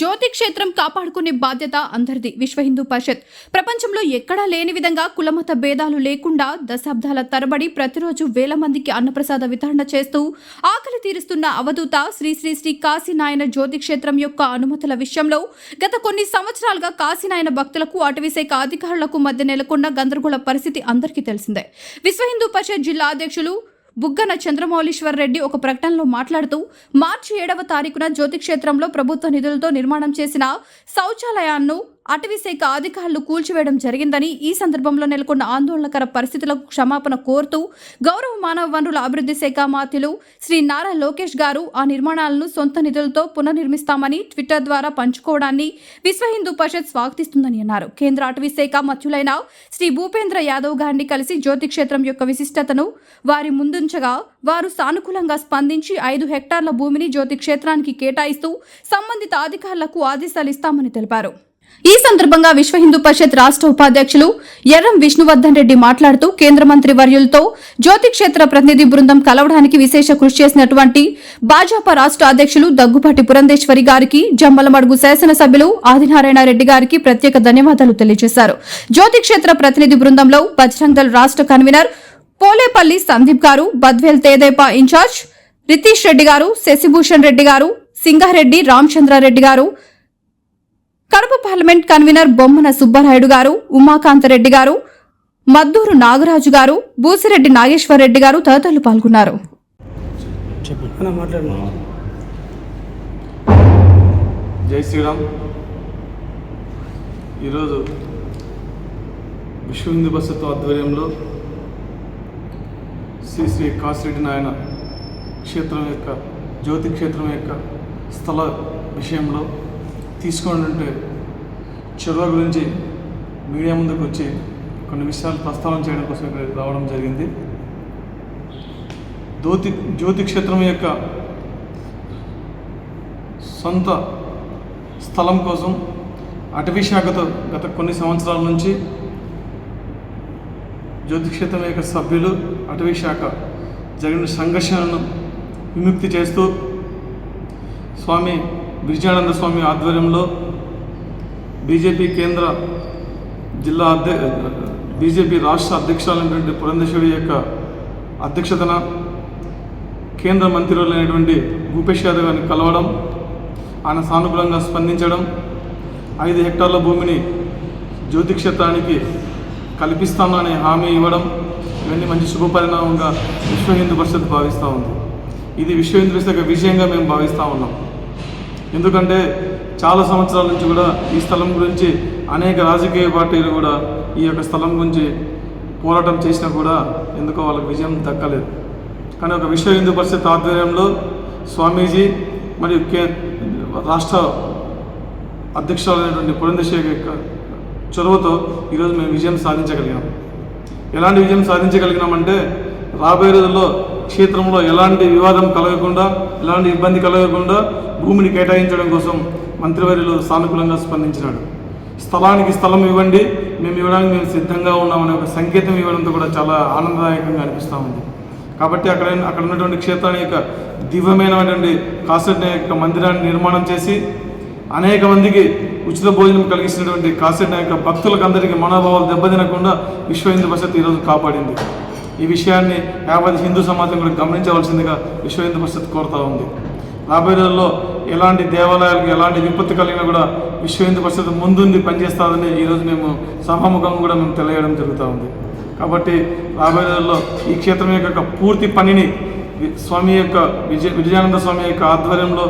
జ్యోతి క్షేత్రం కాపాడుకునే బాధ్యత అందరిది. విశ్వ హిందూ పరిషత్. ప్రపంచంలో ఎక్కడా లేని విధంగా కులమత భేదాలు లేకుండా దశాబ్దాల తరబడి ప్రతిరోజు వేల మందికి అన్నప్రసాద వితరణ చేస్తూ ఆకలి తీరుస్తున్న అవధూత శ్రీ శ్రీ శ్రీ కాశీనాయన జ్యోతి క్షేత్రం యొక్క అనుమతుల విషయంలో గత కొన్ని సంవత్సరాలుగా కాశీనాయన భక్తులకు అటవీశాఖ అధికారులకు మధ్య నెలకొన్న గందరగోళ పరిస్థితి అందరికీ తెలిసిందే. విశ్వ హిందూ పరిషత్ జిల్లా అధ్యక్షులు బుగ్గన చంద్రమౌళీశ్వర్ రెడ్డి ఒక ప్రకటనలో మాట్లాడుతూ మార్చి ఏడవ తారీఖున జ్యోతిక్షేత్రంలో ప్రభుత్వ నిధులతో నిర్మాణం చేసిన శౌచాలయాన్ని అటవీశాఖ అధికారులు కూల్చివేయడం జరిగిందని ఈ సందర్భంలో నెలకొన్న ఆందోళనకర పరిస్థితులకు క్షమాపణ కోరుతూ గౌరవ మానవ వనరుల అభివృద్ధి శాఖ మాత్యులు శ్రీ నారా లోకేష్ గారు ఆ నిర్మాణాలను సొంత నిధులతో పునర్నిర్మిస్తామని ట్విట్టర్ ద్వారా పంచుకోవడాన్ని విశ్వ హిందూ పరిషత్ స్వాగతిస్తుందని అన్నారు. కేంద్ర అటవీ శాఖ మత్యులైన శ్రీ భూపేంద్ర యాదవ్ గారిని కలిసి జ్యోతి క్షేత్రం యొక్క విశిష్టతను వారి ముందుంచగా వారు సానుకూలంగా స్పందించి ఐదు హెక్టార్ల భూమిని జ్యోతి క్షేత్రానికి కేటాయిస్తూ సంబంధిత అధికారులకు ఆదేశాలు ఇస్తామని తెలిపారు. ఈ సందర్భంగా విశ్వ హిందూ పరిషత్ రాష్ట్ర ఉపాధ్యక్షులు ఎర్రం విష్ణువర్ధన్ రెడ్డి మాట్లాడుతూ కేంద్ర మంత్రి వర్యులతో జ్యోతిక్షేత్ర ప్రతినిధి బృందం కలవడానికి విశేష కృషి చేసినటువంటి భాజపా రాష్ట్ర అధ్యక్షులు దగ్గుపాటి పురంధేశ్వరి గారికి జమ్మలమడుగు శాసనసభ్యులు ఆదినారాయణ రెడ్డి గారికి ప్రత్యేక ధన్యవాదాలు తెలియజేశారు. జ్యోతిక్షేత్ర ప్రతినిధి బృందంలో బజరంగ్ రాష్ట్ర కన్వీనర్ పోలేపల్లి సందీప్ గారు బద్వేల్ తేదేపా ఇన్ఛార్జ్ రితీష్ రెడ్డి గారు శశిభూషణ్ రెడ్డి గారు సింగారెడ్డి రామచంద్రారెడ్డి గారు కడప పార్లమెంట్ కన్వీనర్ బొమ్మన సుబ్బరాయుడు గారు ఉమాకాంతరెడ్డి గారు మద్దూరు నాగరాజు గారు బూసిరెడ్డి నాగేశ్వర్ రెడ్డి గారు తదితరులు పాల్గొన్నారు. జై శ్రీరామ్. ఈరోజు విశ్వ హిందూ పరిషత్ ఆధ్వర్యంలో శ్రీ శ్రీ కాసిరెడ్డి నాయన క్షేత్రం యొక్క జ్యోతి క్షేత్రం యొక్క స్థల విషయంలో తీసుకున్నటువంటి చొరవ గురించి మీడియా ముందుకు వచ్చి కొన్ని విషయాలు ప్రస్తావన చేయడం కోసం ఇక్కడ రావడం జరిగింది. జ్యోతి జ్యోతి క్షేత్రం యొక్క సొంత స్థలం కోసం అటవీ శాఖతో గత కొన్ని సంవత్సరాల నుంచి జ్యోతిక్షేత్రం యొక్క సభ్యులు అటవీ శాఖ జరిగిన సంఘర్షణను విముక్తి చేస్తూ స్వామి విజయానంద స్వామి ఆధ్వర్యంలో బీజేపీ కేంద్ర జిల్లా అధ్య బీజేపీ రాష్ట్ర అధ్యక్షులైనటువంటి పురంధేశ్వరి యొక్క అధ్యక్షతన కేంద్ర మంత్రులైనటువంటి భూపేష్ యాదవ్ గారిని కలవడం ఆయన సానుకూలంగా స్పందించడం ఐదు హెక్టార్ల భూమిని జ్యోతి క్షేత్రానికి కల్పిస్తాను హామీ ఇవ్వడం ఇవన్నీ మంచి శుభపరిణామంగా విశ్వ హిందూ పరిషత్ భావిస్తూ ఉంది. ఇది విశ్వ హిందూ పరిషత్ యొక్క విజయంగా మేము భావిస్తూ ఉన్నాం. ఎందుకంటే చాలా సంవత్సరాల నుంచి కూడా ఈ స్థలం గురించి అనేక రాజకీయ పార్టీలు కూడా ఈ యొక్క స్థలం గురించి పోరాటం చేసినా కూడా ఎందుకో వాళ్ళకి విజయం దక్కలేదు. కానీ ఒక విశ్వ హిందూ పరిషత్ ఆధ్వర్యంలో స్వామీజీ మరియు కే రాష్ట్ర అధ్యక్షులైనటువంటి పురంధశేఖర్ యొక్క చొరవతో ఈరోజు మేము విజయం సాధించగలిగాం. ఎలాంటి విజయం సాధించగలిగినామంటే రాబోయే రోజుల్లో క్షేత్రంలో ఎలాంటి వివాదం కలగకుండా ఎలాంటి ఇబ్బంది కలగకుండా భూమిని కేటాయించడం కోసం మంత్రివర్యులు సానుకూలంగా స్పందించినాడు. స్థలానికి స్థలం ఇవ్వండి మేము ఇవ్వడానికి మేము సిద్ధంగా ఉన్నామనే ఒక సంకేతం ఇవ్వడంతో కూడా చాలా ఆనందదాయకంగా అనిపిస్తూ ఉంది. కాబట్టి అక్కడ అక్కడ ఉన్నటువంటి క్షేత్రాన్ని యొక్క దివ్యమైనటువంటి కాసెట్ యొక్క మందిరాన్ని నిర్మాణం చేసి అనేక మందికి ఉచిత భోజనం కలిగించినటువంటి కాసెట్ యొక్క భక్తులకు అందరికీ మనోభావాలు దెబ్బతినకుండా విశ్వ హిందూ పరిషత్ ఈరోజు కాపాడింది. ఈ విషయాన్ని యావత్ హిందూ సమాజం కూడా గమనించవలసిందిగా విశ్వ హిందూ పరిషత్ కోరుతూ ఉంది. రాబోయే రోజుల్లో ఎలాంటి దేవాలయాలకు ఎలాంటి విపత్తు కలిగినా కూడా విశ్వ హిందూ పరిషత్ ముందుండి పనిచేస్తుందని ఈరోజు మేము సభాముఖంగా కూడా మేము తెలియడం జరుగుతూ ఉంది. కాబట్టి రాబోయే రోజుల్లో ఈ క్షేత్రం యొక్క పూర్తి పనిని స్వామి యొక్క విజయ విజయానంద స్వామి యొక్క ఆధ్వర్యంలో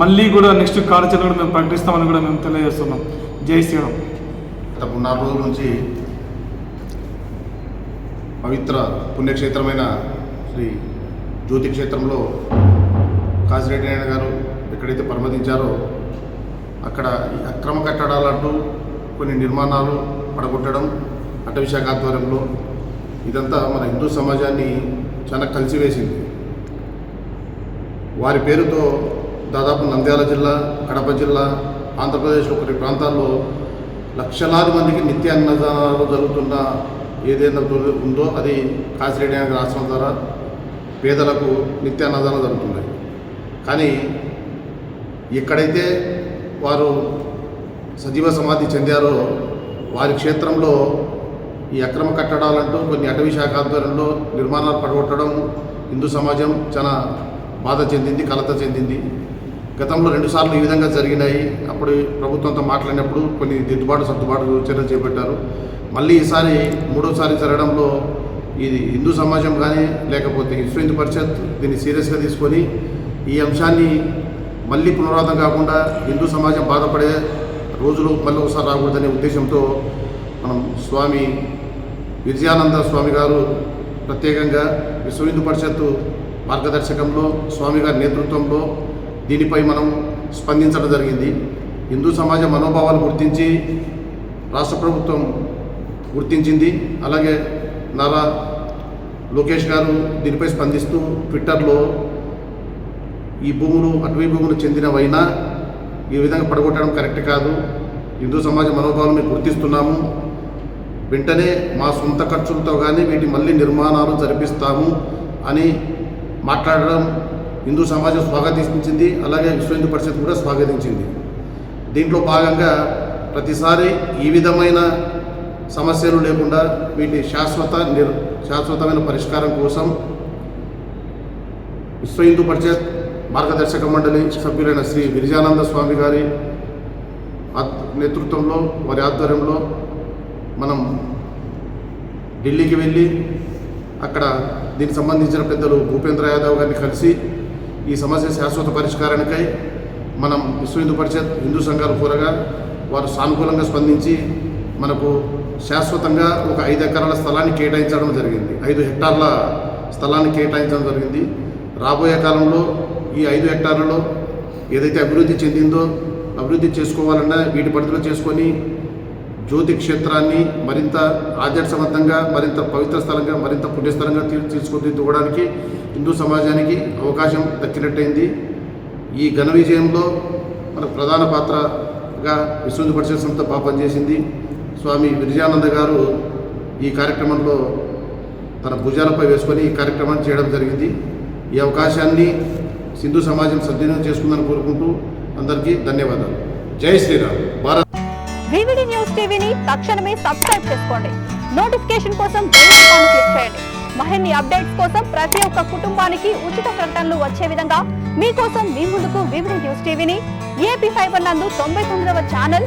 మళ్ళీ కూడా నెక్స్ట్ కార్యాచరణ కూడా మేము ప్రకటిస్తామని కూడా మేము తెలియజేస్తున్నాం. జై శ్రీరామ్. గత నాలుగు రోజుల నుంచి పవిత్ర పుణ్యక్షేత్రమైన శ్రీ జ్యోతి క్షేత్రంలో కాశిరెడ్డి నాయన గారు ఎక్కడైతే పరమతించారో అక్కడ ఈ అక్రమ కట్టడాలంటూ కొన్ని నిర్మాణాలు పడగొట్టడం అటవీశాఖ ఆధ్వర్యంలో ఇదంతా మన హిందూ సమాజాన్ని చాలా కలిసివేసింది. వారి పేరుతో దాదాపు నంద్యాల జిల్లా కడప జిల్లా ఆంధ్రప్రదేశ్లో కొన్ని ప్రాంతాల్లో లక్షలాది మందికి నిత్య అన్నదానాలు జరుగుతున్న ఏదైనా దొరి- ఉందో అది కాసిరెడ్డి అనేది రాష్ట్రం ద్వారా పేదలకు నిత్యాన్నదానం జరుగుతున్నాయి కానీ ఎక్కడైతే వారు సజీవ సమాధి చెందారో వారి క్షేత్రంలో ఈ అక్రమ కట్టడాలంటూ కొన్ని అటవీ శాఖ ఆధ్వర్యంలో నిర్మాణాలు పడగొట్టడం హిందూ సమాజం చాలా బాధ చెందింది కలత చెందింది. గతంలో రెండుసార్లు ఈ విధంగా జరిగినాయి. అప్పుడు ప్రభుత్వంతో మాట్లాడినప్పుడు కొన్ని దిద్దుబాటు సర్దుబాటు చర్యలు చేపట్టారు. మళ్ళీ ఈసారి మూడోసారి జరగడంలో ఇది హిందూ సమాజం కానీ లేకపోతే విశ్వ హిందూ పరిషత్ దీన్ని సీరియస్గా తీసుకొని ఈ అంశాన్ని మళ్ళీ పునరావృతం కాకుండా హిందూ సమాజం బాధపడే రోజులు మళ్ళీ ఒకసారి రాకూడదనే ఉద్దేశంతో మనం స్వామి విజయానంద స్వామి గారు ప్రత్యేకంగా విశ్వ హిందూ పరిషత్తు మార్గదర్శకంలో స్వామి గారి నేతృత్వంలో దీనిపై మనం స్పందించడం జరిగింది. హిందూ సమాజ మనోభావాలు గుర్తించి రాష్ట్ర ప్రభుత్వం గుర్తించింది. అలాగే నారా లోకేష్ గారు దీనిపై స్పందిస్తూ ట్విట్టర్లో ఈ భూములు అటవీ భూములు చెందినవైనా ఈ విధంగా పడగొట్టడం కరెక్ట్ కాదు. హిందూ సమాజ మనోభావాలను గుర్తిస్తున్నాము. వెంటనే మా సొంత ఖర్చులతో కానీ వీటి మళ్ళీ నిర్మాణాలు జరిపిస్తాము అని మాట్లాడడం హిందూ సమాజం స్వాగతించింది. అలాగే విశ్వ హిందూ పరిషత్ కూడా స్వాగతించింది. దీంట్లో భాగంగా ప్రతిసారి ఈ విధమైన సమస్యలు లేకుండా వీటి శాశ్వత నిర్ శాశ్వతమైన పరిష్కారం కోసం విశ్వ హిందూ పరిషత్ మార్గదర్శక మండలి సభ్యులైన శ్రీ గిరిజానంద స్వామి గారి నేతృత్వంలో వారి ఆధ్వర్యంలో మనం ఢిల్లీకి వెళ్ళి అక్కడ దీనికి సంబంధించిన పెద్దలు భూపేంద్ర యాదవ్ గారిని కలిసి ఈ సమస్య శాశ్వత పరిష్కారానికై మనం విశ్వ హిందూ పరిషత్ హిందూ సంఘాలు కోరగా వారు సానుకూలంగా స్పందించి మనకు శాశ్వతంగా ఒక ఐదు ఎకరాల స్థలాన్ని కేటాయించడం జరిగింది. ఐదు హెక్టార్ల స్థలాన్ని కేటాయించడం జరిగింది. రాబోయే కాలంలో ఈ ఐదు హెక్టార్లలో ఏదైతే అభివృద్ధి చెందిందో అభివృద్ధి చేసుకోవాలన్నా వీటి పరిధిలో చేసుకొని జ్యోతి క్షేత్రాన్ని మరింత ఆదర్శవంతంగా మరింత పవిత్ర స్థలంగా మరింత పుణ్యస్థలంగా తీ- తీర్చిదిద్దుకోవడానికి హిందూ సమాజానికి అవకాశం దక్కినట్టయింది. ఈ ఘన విజయంలో మన ప్రధాన పాత్రగా విశ్వ హిందూ సంస్థ బాగా పనిచేసింది. స్వామి విరజానంద గారు ఈ కార్యక్రమంలో తన భుజాలపై వేసుకొని ఈ కార్యక్రమాన్ని చేయడం జరిగింది. ఈ అవకాశాన్ని సింధు సమాజం సద్వినియోగం చేసుకుందని కోరుకుంటూ అందరికీ ధన్యవాదాలు. జై శ్రీరామ్. భారత్ వివిడి న్యూస్ టీవీని తక్షణమే సబ్స్క్రైబ్ చేసుకోండి. నోటిఫికేషన్ కోసం బెల్ ఐకాన్ క్లిక్ చేయండి. మరిన్ని అప్డేట్స్ కోసం ప్రతి ఒక్క కుటుంబానికి ఉచిత ప్రకటనలు వచ్చే విధంగా మీకోసం మీ ముందుకు వివిడి న్యూస్ టీవీని ఏపీ ఫైబర్ నందు తొంభై తొమ్మిదవ ఛానల్